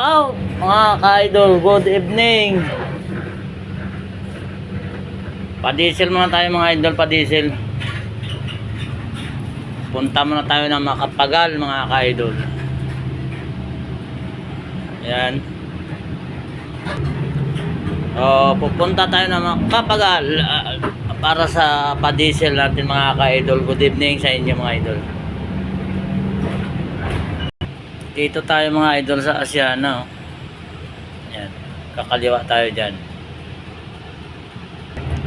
out mga ka-idol. Good evening. Pa-diesel muna tayo mga idol, pa-diesel. Punta muna tayo ng makapagal mga ka-idol. Yan. Oh, pupunta tayo ng makapagal ah, para sa pa-diesel natin mga ka-idol. Good evening sa inyo mga idol. Dito tayo mga idol sa Asiana. oh. Yan. Kakaliwa tayo dyan.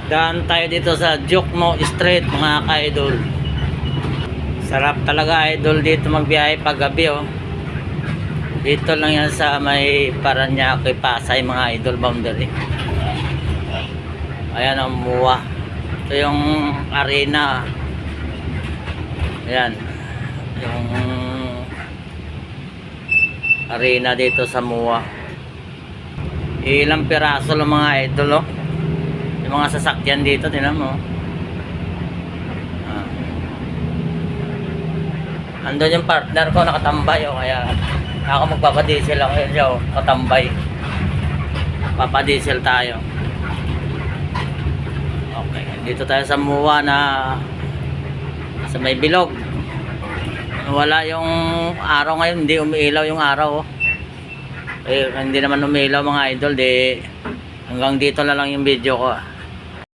Daan tayo dito sa Jokno Street mga ka-idol. Sarap talaga idol dito magbiyahe pag gabi oh. Dito lang yan sa may Paranaque, Pasay mga idol boundary. Ayan ang muwa. Ito yung arena. Ayan. Yung arena dito sa muwa. Ilang piraso lang mga idol oh. Yung mga sasakyan dito, tinan mo. Ah. Andun yung partner ko nakatambay oh, kaya ako magpapadiesel ako yun siya oh, katambay. Papadiesel tayo. Okay, dito tayo sa Muwa na sa may bilog. Wala yung araw ngayon, hindi umiilaw yung araw. Oh. Eh, hindi naman umiilaw mga idol, di hanggang dito na lang yung video ko. ah.